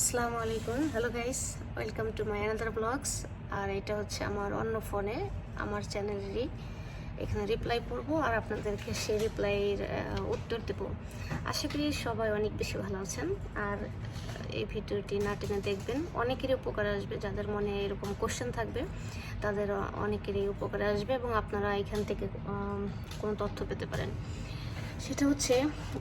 আসসালামু আলাইকুম। Hello guys welcome to my another blogs আর এটা হচ্ছে আমার অন্য ফোনে, আমার চ্যানেলেরই এখানে রিপ্লাই করব আর আপনাদেরকে সেই রিপ্লাইয়ের উত্তর দেবো। আশা করি সবাই অনেক বেশি ভালো আছেন। আর এই ভিডিওটি না টেনে দেখবেন, অনেকেরই উপকার আসবে। যাদের মনে এরকম কোশ্চেন থাকবে, তাদের অনেকেরই উপকারে আসবে এবং আপনারা এখান থেকে কোনো তথ্য পেতে পারেন। সেটা হচ্ছে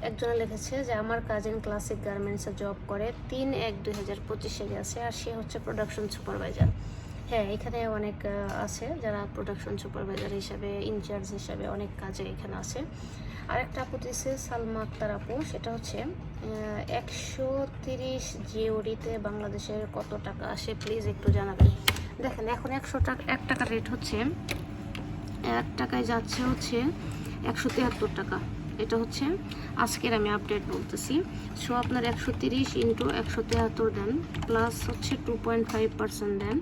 একজনে লিখেছে যে, আমার কাজিন ক্লাসিক গার্মেন্টসে জব করে তিন এক দুই হাজার পঁচিশে গেছে আর সে হচ্ছে প্রোডাকশন সুপারভাইজার হ্যাঁ এখানে অনেক আছে যারা প্রোডাকশন সুপারভাইজার হিসাবে ইনচার্জ হিসাবে অনেক কাজে এখানে আছে। আরেকটা আপু দিয়েছে সালমা আক্তার আপু, সেটা হচ্ছে একশো তিরিশ জিওরিতে বাংলাদেশের কত টাকা আসে? প্লিজ একটু জানাবেন। দেখেন, এখন একশো টাকা, এক টাকার রেট হচ্ছে, এক টাকায় যাচ্ছে হচ্ছে একশো তিয়াত্তর টাকা। এটা হচ্ছে আজকের আমি আপডেট বলতেছি। সো আপনার একশো তিরিশ ইন্টু একশো তিয়াত্তর দেন প্লাস হচ্ছে two point five percent then.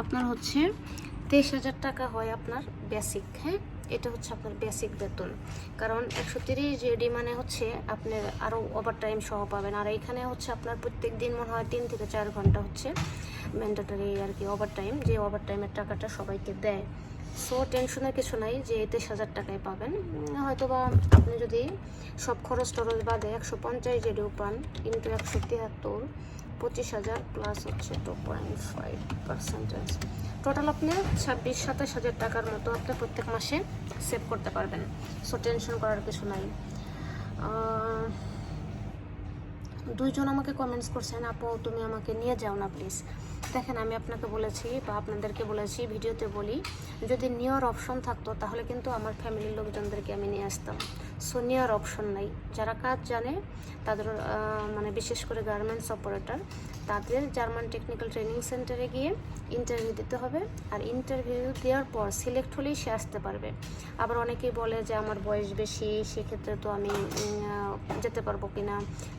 আপনার হচ্ছে তেইশ হাজার টাকা হয় আপনার বেসিক হ্যাঁ? এটা হচ্ছে আপনার বেসিক বেতন। কারণ একশো তিরিশ জেডি মানে হচ্ছে আপনার আরও ওভার টাইম সহ পাবেন। আর এখানে হচ্ছে আপনার প্রত্যেক দিন মনে হয় তিন থেকে চার ঘণ্টা হচ্ছে ম্যান্ডেটারি আর কি ওভার টাইম যে ওভার টাইমের টাকাটা সবাইকে দেয়। সো টেনশনের কিছু নাই যে তেইশ হাজার টাকায় পাবেন। হয়তো বা আপনি যদি সব খরচ টরচ বাদে একশো পঞ্চাশ জেডিও পান, কিন্তু একশো তিয়াত্তর, পঁচিশ হাজার প্লাস হচ্ছে two point five percentage total আপনি ছাব্বিশ, সাতাশ হাজার টাকার মতো আপনি প্রত্যেক মাসে সেভ করতে পারবেন। সো টেনশন করার কিছু নাই। দুইজন আমাকে কমেন্টস করছেন, আপু, তুমি আমাকে নিয়ে যাও না প্লিজ দেখেন, আমি আপনাকে বলেছি বা আপনাদেরকে বলেছি, ভিডিওতে বলি, যদি নেওয়ার অপশন থাকতো, তাহলে কিন্তু আমার ফ্যামিলির লোকজনদেরকে আমি নিয়ে আসতাম। সো নেওয়ার অপশন নাই। যারা কাজ জানে, তাদের মানে বিশেষ করে গার্মেন্টস অপারেটর তাদের জার্মান টেকনিক্যাল ট্রেনিং সেন্টারে গিয়ে ইন্টারভিউ দিতে হবে। আর ইন্টারভিউ দেওয়ার পর সিলেক্ট হলেই সে আসতে পারবে। আবার অনেকেই বলে যে, আমার বয়স বেশি, সেক্ষেত্রে তো আমি যেতে পারব কিনা?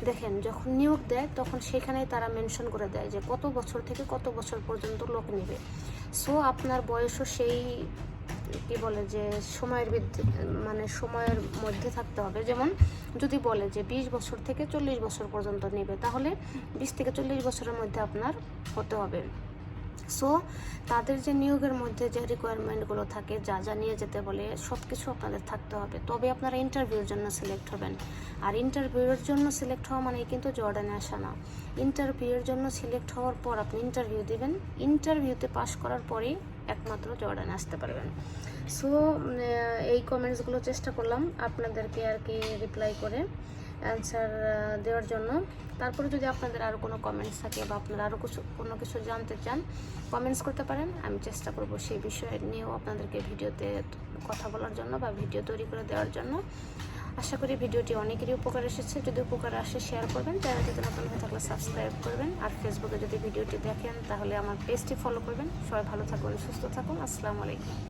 দেখেন, যখন নিয়োগ দেয়, তখন সেখানেই তারা মেনশন করে দেয় যে, কত বছর থেকে কত বছর পর্যন্ত লোক নেবে? সো আপনার বয়সও সেই, কি বলে যে, সময়ের মানে সময়ের মধ্যে থাকতে হবে। যেমন যদি বলে যে, বিশ বছর থেকে চল্লিশ বছর পর্যন্ত নেবে, তাহলে বিশ থেকে চল্লিশ বছরের মধ্যে আপনার হতে হবে। সো তাদের যে নিয়োগের মধ্যে যে রিকোয়ারমেন্টগুলো থাকে, যা যা নিয়ে যেতে বলে সব কিছু আপনাদের থাকতে হবে। তবে আপনারা ইন্টারভিউর জন্য সিলেক্ট হবেন। আর ইন্টারভিউর জন্য সিলেক্ট হওয়া মানে কিন্তু জর্ডানে আসা না। ইন্টারভিউর জন্য সিলেক্ট হওয়ার পর আপনি ইন্টারভিউ দিবেন। ইন্টারভিউতে পাশ করার পরেই একমাত্র জর্ডানে আসতে পারবেন। সো এই কমেন্টসগুলো চেষ্টা করলাম আপনাদেরকে আর কি রিপ্লাই করে। অ্যান্সার দেওয়ার জন্য। তারপরে যদি আপনাদের আরও কোনো কমেন্টস থাকে বা আপনারা আরও কিছু, কোনো কিছু জানতে চান কমেন্টস করতে পারেন। আমি চেষ্টা করব সেই বিষয় নিয়েও আপনাদেরকে ভিডিওতে কথা বলার জন্য বা ভিডিও তৈরি করে দেওয়ার জন্য। আশা করি ভিডিওটি অনেকেরই উপকার এসেছে। যদি উপকার আসে শেয়ার করবেন। চ্যানেলটিতে নতুন হয়ে থাকলে সাবস্ক্রাইব করবেন। আর ফেসবুকে যদি ভিডিওটি দেখেন, তাহলে আমার পেজটি ফলো করবেন। সবাই ভালো থাকুন, সুস্থ থাকুন। আসসালামু আলাইকুম।